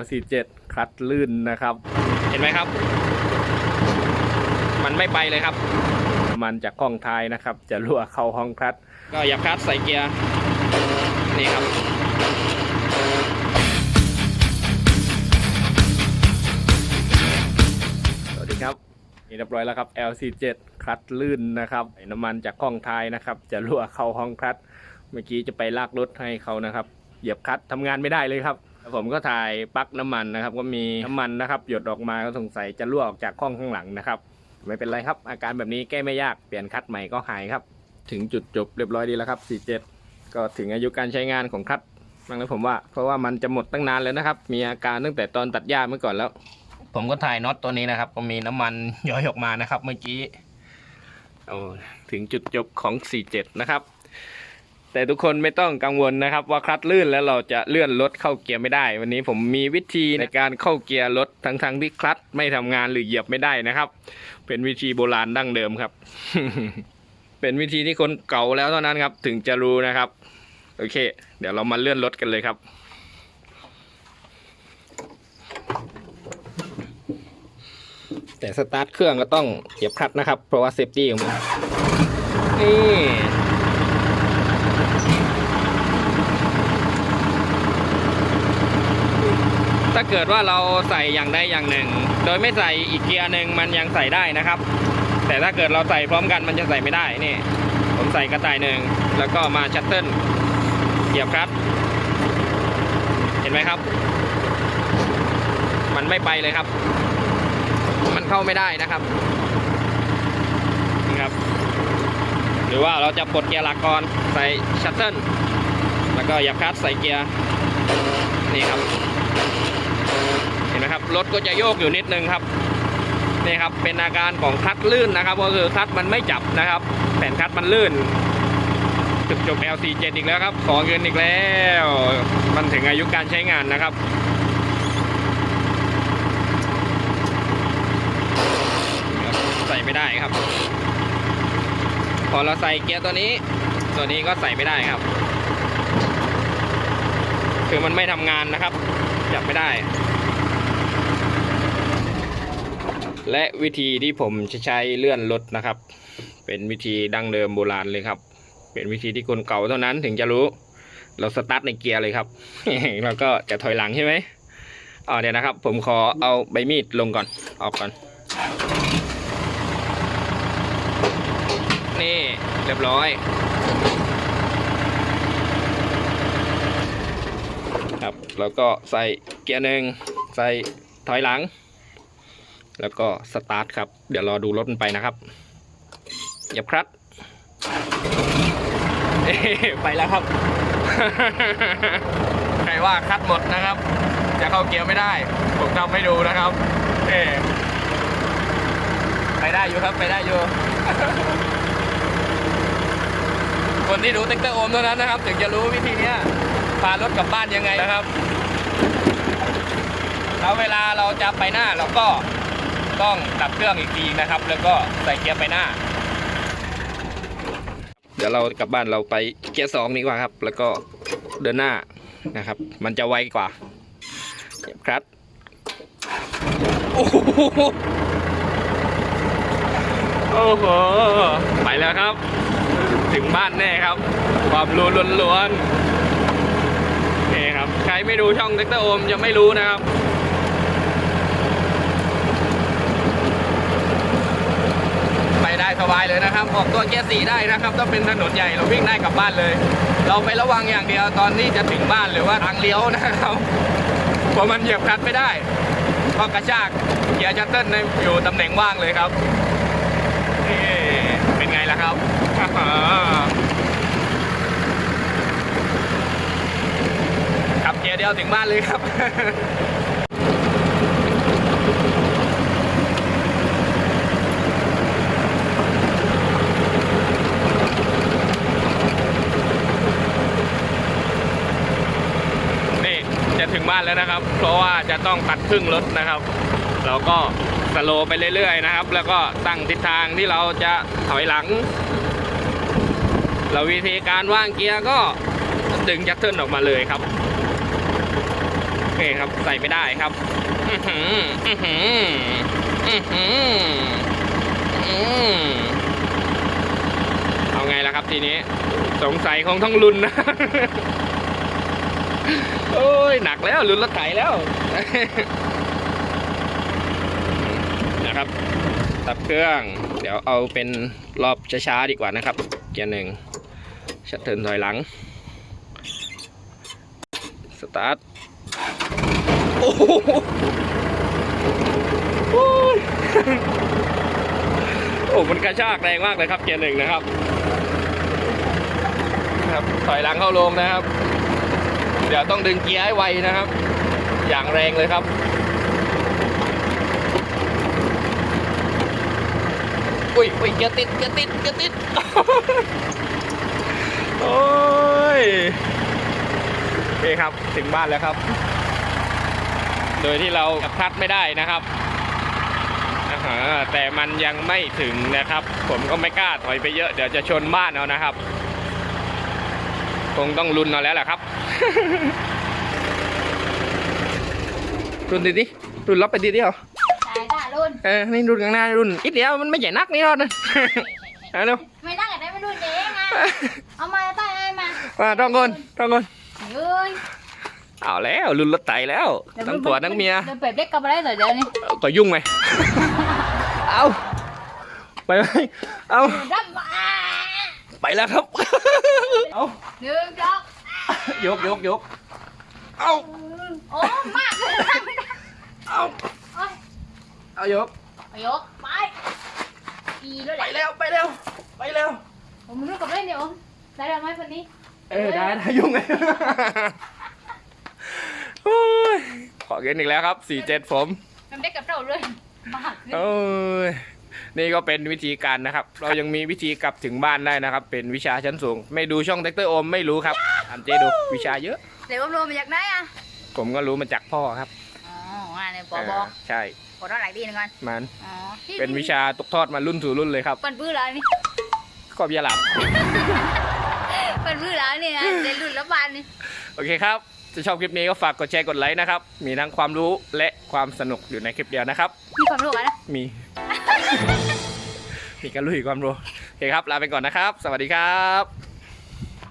LC7 คลัตช์ลื่นนะครับ เห็นไหมครับ มันไม่ไปเลยครับ มันจากห้องท้ายนะครับ จะรั่วเข้าห้องคลัตช์ก็อย่าคลัตช์ใส่เกียร์นี่ครับสวัสดีครับนี่เรียบร้อยแล้วครับ LC7 คลัตช์ลื่นนะครับน้ำมันจากห้องท้ายนะครับ จะรั่วเข้าห้องคลัตช์เมื่อกี้จะไปลากรถให้เขานะครับ เหยียบคลัตช์ทำงานไม่ได้เลยครับแล้ว ผมก็ถ่ายปลั๊กน้ำมันนะครับ ก็มีน้ำมันนะครับ หยดออกมาก็สงสัยจะรั่วออกจากห้องข้างหลังนะครับ ไม่เป็นไรครับ อาการแบบนี้แก้ไม่ยากเปลี่ยนคัตใหม่ก็หายครับ ถึงจุดจบเรียบร้อยดีแล้วครับ 47 ก็ถึงอายุการใช้งานของคัตช์บ้างแล้วผมว่า เพราะว่ามันจะหมดตั้งนานแล้วนะครับ มีอาการตั้งแต่ตอนตัดหญ้าเมื่อก่อนแล้ว ผมก็ถ่ายน็อตตัวนี้นะครับ ก็มีน้ำมันย้อยออกมานะครับ เมื่อกี้ถึงจุดจบของ 47 นะครับ แต่ทุกคนไม่ต้องกังวลนะครับ ว่าคลัตลื่นแล้วเราจะเลื่อนรถเข้าเกียร์ไม่ได้ วันนี้ผมมีวิธีในการเข้าเกียร์รถทั้งๆที่คลัตไม่ทำงานหรือเหยียบไม่ได้นะครับ เป็นวิธีโบราณดั้งเดิมครับ เป็นวิธีที่คนเก่าแล้วเท่านั้นครับ ถึงจะรู้นะครับ โอเค เดี๋ยวเรามาเลื่อนรถกันเลยครับแต่สตาร์ทเครื่องก็ต้องเหยียบคลัตช์นะครับ เพราะว่าเซฟตี้ของมันนี่ เกิดว่าเราใส่อย่างใดอย่างหนึ่ง โดยไม่ใส่อีกเกียร์หนึ่งมันยังใส่ได้นะครับ แต่ถ้าเกิดเราใส่พร้อมกันมันจะใส่ไม่ได้นี่ ผมใส่กระต่ายหนึ่งแล้วก็มาชัตเทิลเหยียบคลัตช์เห็นไหมครับ มันไม่ไปเลยครับ มันเข้าไม่ได้นะครับนี่ครับ หรือว่าเราจะปลดเกียร์หลักก่อนใส่ชัตเทิลแล้วก็เหยับคลัตช์ใส่เกียร์นี่ครับ นไหมครับรถก็จะโยกอยู่นิดนึงครับนี่ครับเป็นอาการของคลัตช์ลื่นนะครับก็คือคลัตช์มันไม่จับนะครับ แผ่นคลัตช์มันลื่นจุดจบ LC7 อีกแล้วครับขอเงินอีกแล้ว มันถึงอายุการใช้งานนะครับใส่ไม่ได้ครับ พอเราใส่เกียร์ตัวนี้ ตัวนี้ก็ใส่ไม่ได้ครับ คือมันไม่ทำงานนะครับ จับไม่ได้ และวิธีที่ผมจะใช้เลื่อนรถนะครับ เป็นวิธีดั้งเดิมโบราณเลยครับ เป็นวิธีที่คนเก่าเท่านั้นถึงจะรู้ เราสตาร์ทในเกียร์เลยครับแล้วก็จะถอยหลังใช่ไหมอ๋อเดี๋ยวนะครับ ผมขอเอาใบมีดลงก่อนออกก่อน นี่เรียบร้อยครับแล้วก็ใส่เกียร์หนึ่งใส่ถอยหลัง แล้วก็สตาร์ทครับ เดี๋ยวรอดูรถมันไปนะครับหยียบคลัตช์เอ๊ะไปแล้วครับ ใครว่าคลัตช์หมดนะครับ จะเข้าเกียร์ไม่ได้ ผมทำให้ดูนะครับเอไปได้อยู่ครับไปได้อยู่ คนที่ดูเต็กเตอร์โอมเท่านั้นนะครับ ถึงจะรู้วิธีเนี้ยพารถกลับบ้านยังไงนะครับ แล้วเวลาเราจะไปหน้าเราก็ ต้องดับเครื่องอีกทีนะครับ แล้วก็ใส่เกียร์ไปหน้า เดี๋ยวเรากลับบ้านเราไปเกียร์สองดีกว่าครับ แล้วก็เดินหน้านะครับ มันจะไวกว่าเหยียบคลัตช์โอ้โหโอ้โหไปแล้วครับ ถึงบ้านแน่ครับ ความรู้ล้วนๆนี่ครับ ใครไม่ดูช่องเด็กเตอร์โอมจะไม่รู้นะครับ ไปได้สบายเลยนะครับ ออกตัวเกียร์สีได้นะครับ ถ้าเป็นถนนใหญ่เราวิ่งได้กลับบ้านเลย เราไประวังอย่างเดียวตอนที่จะถึงบ้านหรือว่าทางเลี้ยวนะครับเพราะมันเหยียบคลัดไม่ได้ก็กระชากเกียร์ชัตเติ้ลอยู่ตำแหน่งว่างเลยครับนี่เป็นไงล่ะครับขับเกียร์เดียวถึงบ้านเลยครับ นี่จะถึง บ้านแล้วนะครับ เพราะว่าจะต้องตัดครึ่งรถนะครับ เราก็สโลไปเรื่อยๆนะครับ แล้วก็ตั้งทิศทางที่เราจะถอยหลัง เราวิธีการว่างเกียร์ก็ดึงยัตเทิลออกมาเลยครับโอเคครับใส่ไม่ได้ครับอือหืออื้อหืออื้อหืออื้อเอาไงล่ะครับทีนี้ สงสัยคงต้องลุนนะ โอ้ยหนักแล้วลุนรถไถแล้ว นะครับตับเครื่อง เดี๋ยวเอาเป็นรอบช้าๆดีกว่านะครับ เกียร์หนึ่งชัตเทิร์นถอยหลัง สตาร์ทโอ้โหโอ้ยโอ้มันกระชากแรงมากเลยครับเกียร์หนึ่งนะครับครับถอยหลังเข้าลงนะครับ เดี๋ยวต้องดึงเกียร์ให้ไวนะครับ อย่างแรงเลยครับอุ้ยอุ้ยเกียร์ติดเกียร์ติดเกียร์ติดโอ้ยโอเคครับถึงบ้านแล้วครับ โดยที่เราจับพลัดไม่ได้นะครับแต่มันยังไม่ถึงนะครับ ผมก็ไม่กล้าถอยไปเยอะเดี๋ยวจะชนบ้านเอานะครับ คงต้องรุนเอาแล้วแหละครับรุนดิดิรุนล็อกไปดิเดียวใช่ค่ะรุ่นเออนี่รุนข้างหน้ารุนอีกเดียวมันไม่ใหญ่นักนี่รอดนะเอาเร็วไม่นั่งกันได้ไม่รุ่นเองอะเอามาตั้งไอ้มามาต้องคนต้องคนเย้ยเอาแล้วรุนรถไถแล้วทั้งผัวทั้งเมียเดินเป็ดเล็กกับอะไรต่อเดี๋ยวนี้ก็ยุ่งไหมเอาไปไหมเอารับมา ไปแล้วครับ เอาหนึ่งสองยกยกยกเอาโอ้มากเลยเอาโอ้ยเอายกไปยกไปอีด้วยแหไปละแล้วไปแล้วไปแล้วผมรู้กับเล่นเดี๋ยวได้แล้วไหมคนนี้เออได้ได้ยุ่งไงโอ้ยขอเงินอีกแล้วครับสี่เจ็ดผมทำได้กับเราเลยมากเลยโอ้ย นี่ก็เป็นวิธีการนะครับ เรายังมีวิธีกลับถึงบ้านได้นะครับ เป็นวิชาชั้นสูง ไม่ดูช่องแท็กเตอร์โอมไม่รู้ครับถามเจดูวิชาเยอะ เดี๋ยวรวมมาจากไหนอะผมก็รู้มาจากพ่อครับอ๋อมาเนี่ยปอบอเใช่ขอเท่าไหร่ดีหนึงก่อนมันอ๋อเป็นวิชาตกทอดมารุ่นสู่รุ่นเลยครับเปิ้นพื้นแล้วนี่ขอบอยาหลับเปิ้นพื้นแล้วนี่นะเดี๋ยวรุ่นละบานนี่โอเคครับ ถ้าชอบคลิปนี้ก็ฝากกดแชร์กดไลค์นะครับ มีทั้งความรู้และความสนุกอยู่ในคลิปเดียวนะครับ มีความรู้กันนะมี มีการรู้อีกความรู้โอเคครับลาไปก่อนนะครับ สวัสดีครับ